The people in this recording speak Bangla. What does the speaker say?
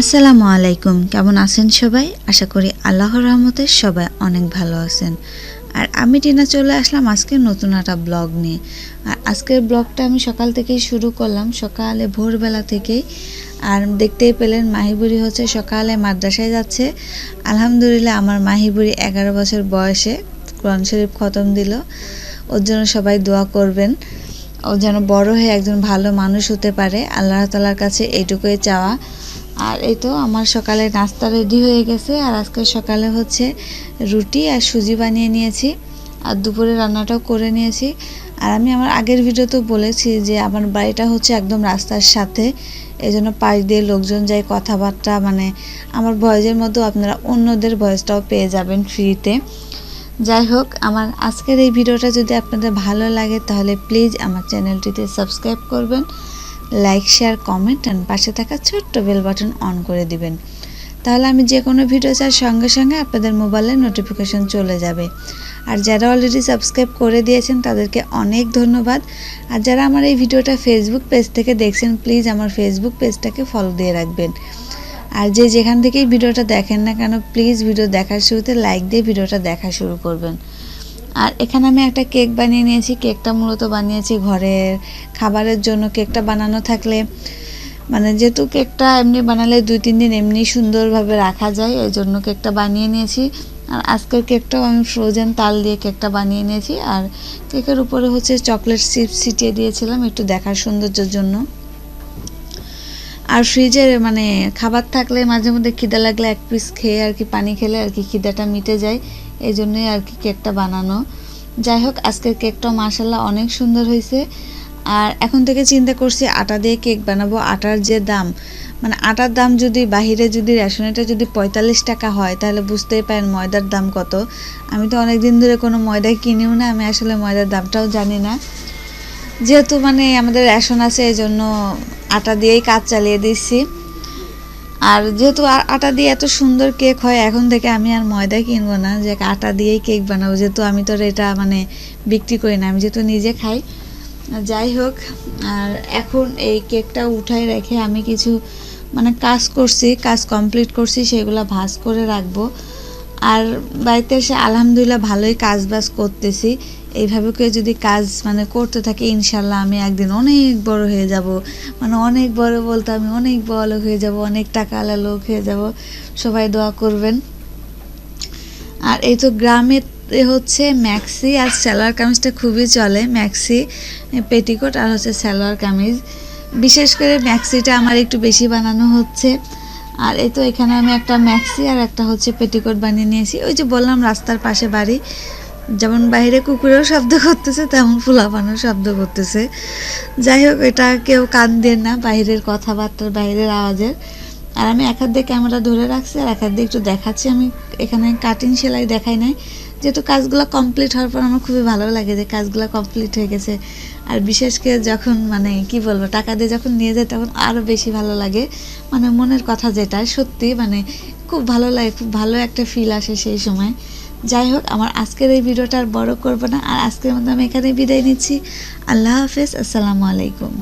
আসসালামু আলাইকুম। কেমন আছেন সবাই? আশা করি আল্লাহর রহমতে সবাই অনেক ভালো আছেন। আর আমি টিনা চলে আসলাম আজকে নতুন একটা ব্লগ নিয়ে। আর আজকের ব্লগটা আমি সকাল থেকেই শুরু করলাম, সকালে ভোরবেলা থেকেই। আর দেখতেই পেলেন মাহিবুড়ি হচ্ছে সকালে মাদ্রাসায় যাচ্ছে। আলহামদুলিল্লাহ আমার মাহিবুড়ি এগারো বছর বয়সে কোরআন শরীফ খতম দিল। ওর জন্য সবাই দোয়া করবেন। ও যেন বড় হয়ে একজন ভালো মানুষ হতে পারে। আল্লাহ তালার কাছে এইটুকুই চাওয়া। আর এই তো আমার সকালে নাস্তা রেডি হয়ে গেছে, আর আজকে সকালে হচ্ছে রুটি আর সুজি বানিয়ে নিয়েছি, আর দুপুরে রান্নাটাও করে নিয়েছি। আর আমি আমার আগের ভিডিওতেও বলেছি যে আমার বাড়িটা হচ্ছে একদম রাস্তার সাথে এই জন্য পাশ দিয়ে লোকজন যায় কথাবার্তা মানে আমার ভয়েসের মতো আপনারা অন্যদের ভয়েসটাও পেয়ে যাবেন ফ্রিতে যাই হোক, আমার আজকের এই ভিডিওটা যদি আপনাদের ভালো লাগে, তাহলে প্লিজ আমার চ্যানেলটিতে সাবস্ক্রাইব করবেন। লাইক শেয়ার কমেন্ট অ্যান্ড পাশে থাকা ছোট্ট বেল বাটন অন করে দিবেন। তাহলে আমি যে কোনো ভিডিও চাই সঙ্গে সঙ্গে আপনাদের মোবাইলে নোটিফিকেশন চলে যাবে। আর যারা অলরেডি সাবস্ক্রাইব করে দিয়েছেন, তাদেরকে অনেক ধন্যবাদ। আর যারা আমার এই ভিডিওটা ফেসবুক পেজ থেকে দেখছেন প্লিজ আমার ফেসবুক পেজটাকে ফলো দিয়ে রাখবেন। আর যে যেখান থেকেই ভিডিওটা দেখেন না কেন প্লিজ ভিডিও দেখার শুরুতে লাইক দিয়ে ভিডিওটা দেখা শুরু করবেন। আর এখানে আমি একটা কেক বানিয়ে নিয়েছি। কেকটা মূলত বানিয়েছি ঘরের খাবারের জন্য। কেকটা বানানো থাকলে মানে যেহেতু কেকটা এমনি বানালে দুই, তিন দিন এমনি সুন্দরভাবে রাখা যায়, এই জন্য কেকটা বানিয়ে নিয়েছি। আর আজকের কেকটাও আমি ফ্রোজেন তাল দিয়ে কেকটা বানিয়ে নিয়েছি। আর কেকের উপরে হচ্ছে চকলেট চিপস ছিটিয়ে দিয়েছিলাম একটু দেখার সৌন্দর্যের জন্য। আর ফ্রিজে মানে খাবার থাকলে মাঝে মধ্যে খিদা লাগলে এক পিস খেয়ে আর কি পানি খেলে আর কি খিদাটা মিটে যায়। এই জন্যই আর কি কেকটা বানানো। যাই হোক, আজকের কেকটা মাসাল্লাহ অনেক সুন্দর হয়েছে। আর এখন থেকে চিন্তা করছি আটা দিয়ে কেক বানাবো। আটার যে দাম মানে আটার দাম যদি বাহিরে যদি রেশনেটা যদি পঁয়তাল্লিশ টাকা হয়, তাহলে বুঝতেই পারেন ময়দার দাম কত। আমি তো অনেক দিন ধরে কোনো ময়দা কিনিও না, আমি আসলে ময়দার দামটাও জানি না। যেহেতু মানে আমাদের রেশন আছে এই জন্য আটা দিয়েই কাজ চালিয়ে দিচ্ছি আর যেহেতু আটা দিয়ে এত সুন্দর কেক হয়, এখন থেকে আমি আর ময়দা কিনবো না, যে আটা দিয়েই কেক বানাবো। যেহেতু আমি তো এটা মানে বিক্রি করি না, আমি যেহেতু নিজে খাই। যাই হোক, আর এখন এই কেকটা উঠাই রেখে আমি কিছু মানে কাজ করছি, কাজ কমপ্লিট করছি, সেগুলো ভাজ করে রাখব। আর বাড়িতে এসে আলহামদুলিল্লাহ ভালোই কাজ বাজ করতেছি। এইভাবে করে যদি কাজ মানে করতে থাকি, ইনশাল্লাহ আমি একদিন অনেক বড় হয়ে যাব। মানে অনেক বড় বলতে আমি অনেক বড় হয়ে যাব, অনেক টাকা আলা লোক হয়ে যাব। সবাই দোয়া করবেন। আর এই তো গ্রামে হচ্ছে ম্যাক্সি আর সালোয়ার কামিজটা খুবই চলে, ম্যাক্সি পেটিকোট আর হচ্ছে সালোয়ার কামিজ। বিশেষ করে ম্যাক্সিটা আমার একটু বেশি বানানো হচ্ছে। আর এই তো এখানে আমি একটা ম্যাক্সি আর একটা হচ্ছে পেটিকোট বানিয়ে নিয়েছি। ওই যে বললাম রাস্তার পাশে বাড়ি। যেমন বাইরে কুকুরেও শব্দ করতেছে, তেমন ফুলাপানো শব্দ করতেছে। যাই হোক, এটা কেউ কান দেন না বাইরের কথাবার্তার, বাইরের আওয়াজের। আর আমি এক হাত ক্যামেরা ধরে রাখছি আর এক হাত একটু দেখাচ্ছি। আমি এখানে কাটিং সেলাই দেখাই নাই। যেহেতু কাজগুলো কমপ্লিট হওয়ার পর আমার খুবই ভালো লাগে যে কাজগুলো কমপ্লিট হয়ে গেছে। আর বিশেষ করে যখন মানে কি বলব, টাকা দিয়ে যখন নিয়ে যায় তখন আরও বেশি ভালো লাগে। মানে মনের কথা যেটা, সত্যি মানে খুব ভালো লাগে, খুব ভালো একটা ফিল আসে সেই সময়। যাই হোক আমার আজকের এই ভিডিওটা আর বড় করব না। আর আজকের মধ্যে আমি এখানেই বিদায় নিচ্ছি। আল্লাহ হাফেজ, আসসালামু আলাইকুম।